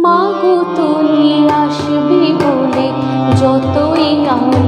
মাগো তুই আসবি বলে যতই আলো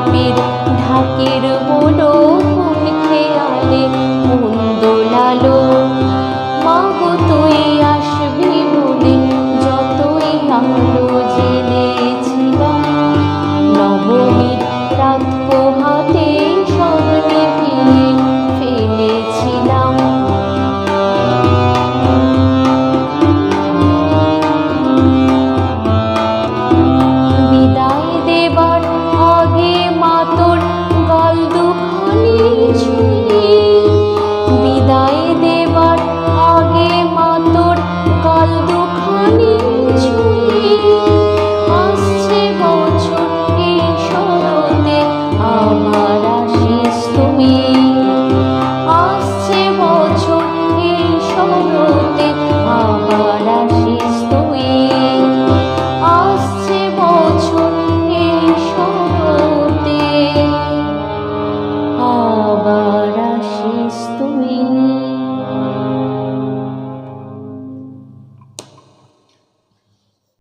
খারাপের ঢাকের বলো